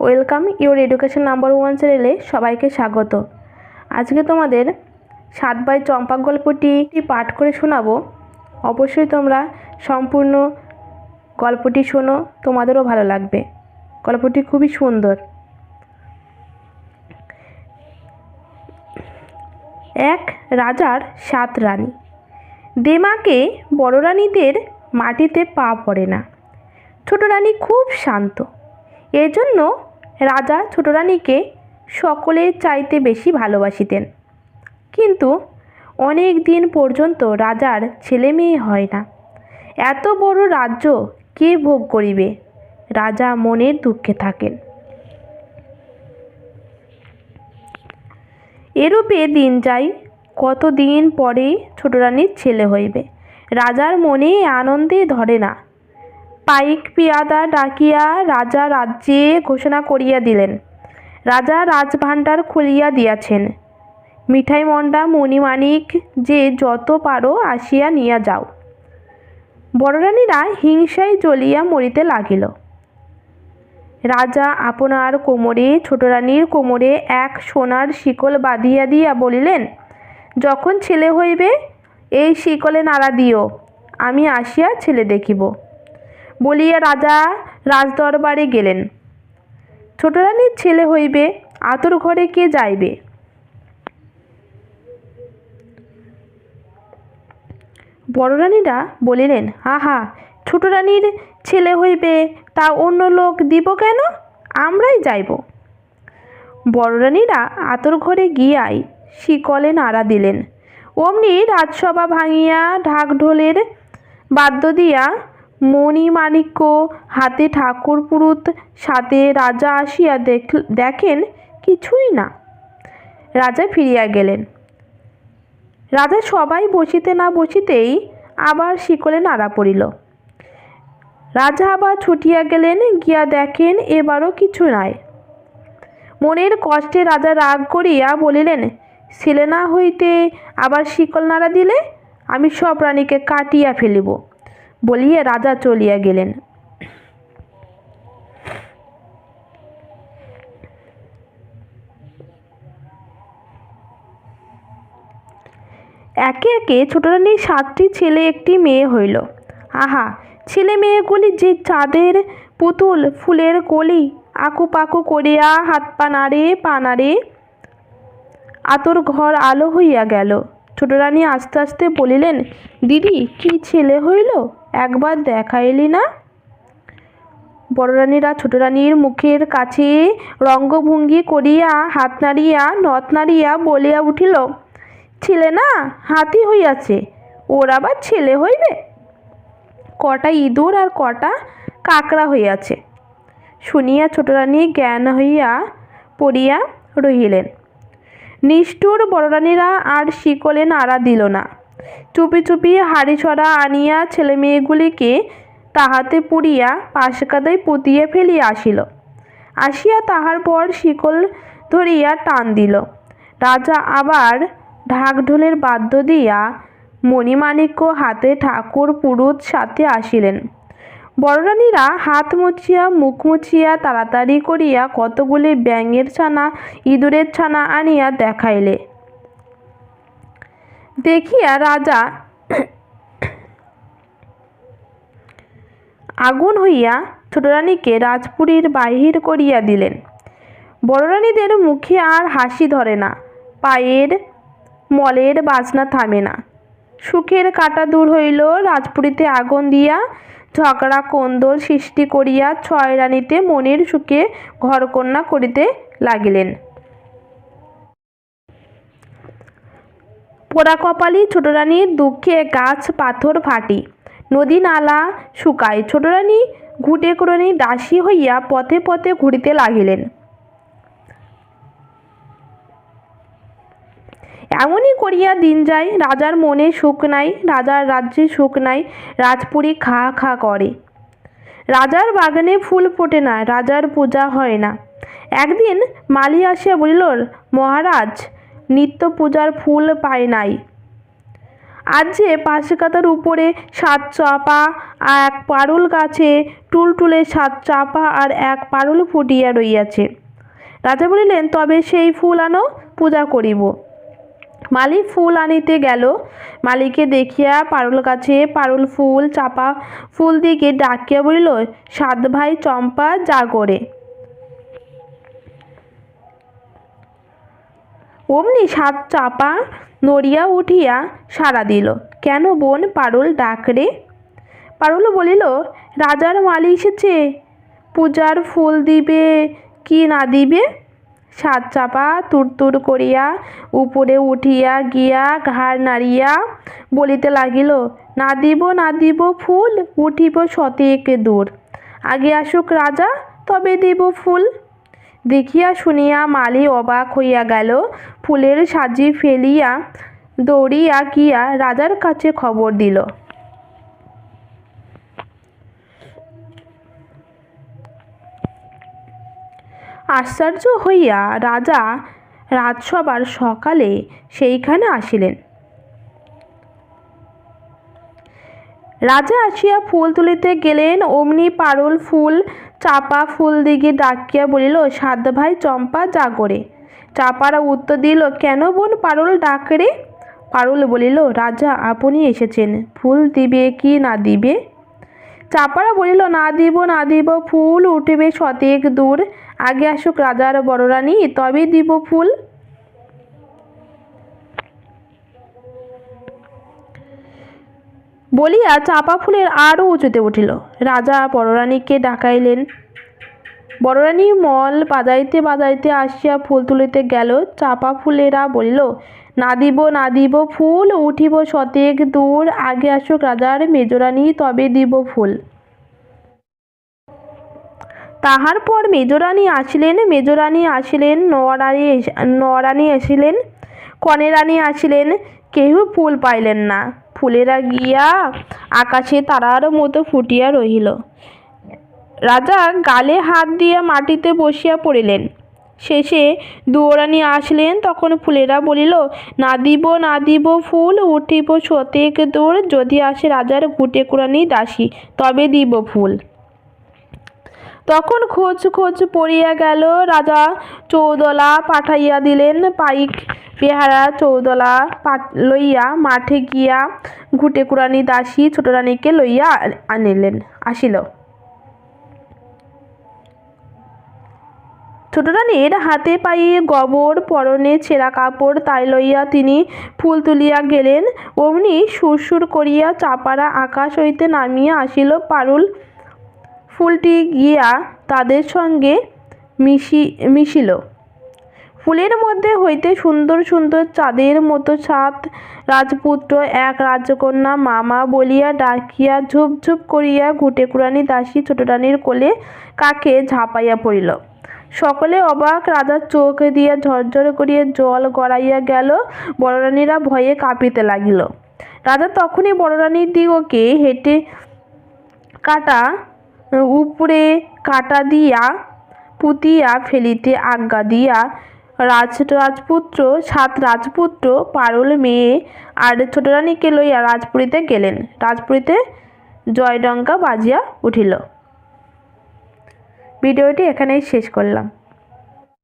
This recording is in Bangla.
Welcome your education number one চ্যানেলে সবাইকে স্বাগত। আজকে তোমাদের সাত বাই চম্পা গল্পটি পাঠ করে শোনাবো। অবশ্যই তোমরা সম্পূর্ণ গল্পটি শোনো, তোমাদেরও ভালো লাগবে। গল্পটি খুবই সুন্দর। এক রাজার সাত রানী। দেমাকে বড় রানীদের মাটিতে পা পড়ে না। ছোট রানী খুব শান্ত। এজন্য রাজা ছোট রানীকে সকলের চাইতে বেশি ভালোবাসিতেন। কিন্তু অনেক দিন পর্যন্ত রাজার ছেলে মেয়ে হয় না। এত বড় রাজ্য কে ভোগ করিবে? রাজা মনের দুঃখে থাকেন। এরূপে দিন যায় কতদিন পরে ছোট রানীর ছেলে হইবে। রাজার মনে আনন্দে ধরে না। পাইক পিয়াদা ডাকিয়া রাজা রাজ্যে ঘোষণা করিয়া দিলেন। রাজা রাজভাণ্ডার খুলিয়া দিয়াছেন। মিঠাই মন্ডা মণিমাণিক যে যত পারো আসিয়া নিয়া যাও। বড়রানীরা হিংসায় জ্বলিয়া মরিতে লাগিল। রাজা আপনার কোমরে ছোট রানীর কোমরে এক সোনার শিকল বাঁধিয়া দিয়া বলিলেন, যখন ছেলে হইবে, এই শিকলে নাড়া দিও, আমি আসিয়া ছেলে দেখিব। বলিয়া রাজা রাজদরবারে গেলেন। ছোট রানীর ছেলে হইবে, আতর ঘরে কে যাইবে? বড় রানীরা বলিলেন, আহা ছোট রানীর ছেলে হইবে, তা অন্য লোক দিব কেন? আমরাই যাইব। বড় রানীরা আতর ঘরে গিয়াই শিকলে নাড়া দিলেন। অমনি রাজসভা ভাঙিয়া ঢাক ঢোলের বাদ্য দিয়া মণিমাণিক্য হাতে ঠাকুর পুরুত সাথে রাজা আসিয়া দেখ দেখেন কিছুই না। রাজা ফিরিয়া গেলেন। রাজা সবাই বসিতে না বসিতেই আবার শিকলে নাড়া পড়িল। রাজা আবার ছুটিয়া গেলেন, গিয়া দেখেন এবারও কিছু নাই। মনের কষ্টে রাজা রাগ করিয়া বলিলেন ছেলে না হইতে আবার শিকল নাড়া দিলে? আমি সব রানীকে কাটিয়া ফেলিব। বলিয়া রাজা চলিয়া গেলেন। একে একে ছোট রানীর সাতটি ছেলে, একটি মেয়ে হইল। আহা, ছেলে মেয়েগুলি যে চাঁদের পুতুল ফুলের কলি আকু পাকু করিয়া হাত পা নাড়ে পা নাড়ে আতর ঘর আলো হইয়া গেল। ছোট রানী আস্তে আস্তে বলিলেন, দিদি, কি ছেলে হইল? একবার দেখাইলি না? বড় রানীরা ছোট রানীর মুখের কাছে রঙ্গভঙ্গি করিয়া হাত নাড়িয়া নথ নাড়িয়া বলিয়া উঠিল, ছেলে না, হাতি হইয়াছে, ওর আবার ছেলে হইবে? কটা ইঁদুর আর কটা কাকড়া হইয়াছে। শুনিয়া ছোট রানী জ্ঞান হইয়া পড়িয়া রহিলেন। নিষ্ঠুর বড়রানীরা আর শিকলে নাড়া দিল না। চুপি চুপি হাড়ি ছড়া আনিয়া ছেলে মেয়েগুলিকে তাহাতে পুড়িয়া পাশ কাদায় পুঁতিয়া ফেলিয়া আসিল। আসিয়া তাহার পর শিকল ধরিয়া টান দিল। রাজা আবার ঢাক ঢোলের বাদ্য দিয়া মণিমাণিক্য হাতে ঠাকুর পুরুত সাথে আসিলেন। বড়রানীরা হাত মুছিয়া, মুখ মুছিয়া তাড়াতাড়ি করিয়া কতগুলি ব্যাঙের ছানা, ইঁদুরের ছানা আনিয়া দেখাইলে। দেখিয়া রাজা আগুন হইয়া ছোট রানীকে রাজপুরীর বাহির করিয়া দিলেন। বড় রানীদের মুখে আর হাসি ধরে না, পায়ের মলের বাজনা থামে না। সুখের কাটা দূর হইল, রাজপুরীতে আগুন দিয়া ঝগড়া কোন্দল সৃষ্টি করিয়া ছয় রানীতে মনের সুখে ঘরকন্যা করিতে লাগিলেন। পোড়া কপালি ছোট রানীর দুঃখে গাছ, পাথর ফাটি। নদী নালা শুকায়। ছোট রানী ঘুটে কুড়ানি দাসী হইয়া পথে পথে ঘুরিতে লাগিলেন। এমনই করিয়া দিন যায়। রাজার মনে সুখ নাই, রাজার রাজ্যে সুখ নাই, রাজপুরী খা খা করে। রাজার বাগানে ফুল ফোটে না, রাজার পূজা হয় না। একদিন মালি আসিয়া বলিল, মহারাজ নিত্য পূজার ফুল পায় নাই। আজ যে পাশকাতার উপরে সাত চাপা আর এক পারুল গাছে টুলটুলে সাত চাপা আর এক পারুল ফুটিয়া রইয়াছে। রাজা বলিলেন, তবে সেই ফুল আনো, পূজা করিব। মালি ফুল আনিতে গেল। মালিকে দেখিয়া পারুল গাছে পারুল ফুল, চাপা ফুল দিকে ডাকিয়া বলিল, সাত ভাই চম্পা জাগরে অমনি সাত চাপা নড়িয়া উঠিয়া সাড়া দিল। কেন বোন পারুল ডাকরে পারুল বলিল, রাজার মালি এসেছে। পূজার ফুল দিবে কি না দিবে? সাত চাপা তুরতুর করিয়া উপরে উঠিয়া গিয়া ঘাড় নাড়িয়া বলিতে লাগিল, না দিব না দিব ফুল, উঠিব শতেক দূর। আগে আসুক রাজা, তবে দিব ফুল। দেখিয়া শুনিয়া মালি অবাক হইয়া গেল। ফুলের সাজি ফেলিয়া দৌড়িয়া গিয়া রাজার কাছে খবর দিল। আশ্চর্য হইয়া রাজা রাজসভার সকালে সেইখানে আসিলেন। রাজা আসিয়া ফুল তুলিতে গেলেন, অমনি পারুল ফুল চাপা ফুল দিকে ডাকিয়া বলিল সাদ ভাই, চম্পা জাগরে চাপারা উত্তর দিল, কেন বোন, পারুল ডাকরে পারুল বলিল, রাজা, আপনি এসেছেন। ফুল দিবে কি না দিবে? চাপারা বলিল, না দিব না দিব, ফুল উঠবে শতেক দূর। আগে আসুক রাজার বড়রানী তবে দিব ফুল। বলিয়া চাপা ফুলের আরও উঁচুতে উঠিল। রাজা বড়রানীকে ডাকাইলেন। বড়রানী মল বাজাইতে বাজাইতে আসিয়া ফুল তুলিতে গেল। চাপা ফুলেরা বলিল না দিব না দিব ফুল উঠিব শতেক দূর। আগে আসুক রাজার মেজরানী, তবে দিব ফুল। তাহার পর মেজরানী আসিলেন মেজরানী আসিলেন নরানী নরানী আসিলেন, কনেরানী আসিলেন। কেহ ফুল পাইলেন না। ফুলেরা গিয়া আকাশে তারার মতো ফুটিয়া রহিল। রাজা গালে হাত দিয়া মাটিতে বসিয়া পড়িলেন। শেষে দুয়োরানি আসলেন, তখন ফুলেরা বলিল, না দিব না দিব ফুল, উঠিব সতেক দূর, যদি আসে রাজার গুটে কুড়ানি দাসী, তবে দিব ফুল। তখন খোঁজ খোঁজ পড়িয়া গেল রাজা চৌদলা পাঠাইয়া দিলেন পাইক পেহারা চৌদলা লইয়া মাঠে গিয়া ঘুটে কুরানি দাসী ছোট রানীকে লইয়া আনিলেন, আসিল। ছোট রানীর হাতে পায়ে গবর, পরনে ছেঁড়া কাপড়, তাই লইয়া তিনি ফুল তুলিয়া গেলেন। অমনি সুরসুর করিয়া চাপারা আকাশ হইতে নামিয়া আসিল পারুল ফুলটি গিয়া তাদের সঙ্গে মিশি, মিশিল। ফুলের মধ্যে হইতে সুন্দর সুন্দর চাঁদের মতো সাত রাজপুত্র, এক রাজকন্যা মামা বলিয়া ডাকিয়া ঝুপ ঝুপ করিয়া ঘুটে কুড়ানি দাসী ছোট রানীর কোলে কাকে ঝাঁপাইয়া পড়িল। সকলে অবাক, রাজার চোখ দিয়া ঝরঝর করিয়া জল গড়াইয়া গেল বড় রানীরা ভয়ে কাঁপিতে লাগিল। রাজা তখনই বড় রানীর দিগকে হেঁটে কাটা উপরে কাটা দিয়া, পুতিয়া ফেলিতে আজ্ঞা দিয়া, রাজ রাজপুত্র, সাত রাজপুত্র, পারুল মেয়ে আর ছোট রানীকে লইয়া রাজপুরীতে গেলেন। রাজপুরীতে জয়ডঙ্কা বাজিয়া উঠিল। ভিডিওটি এখানেই শেষ করলাম।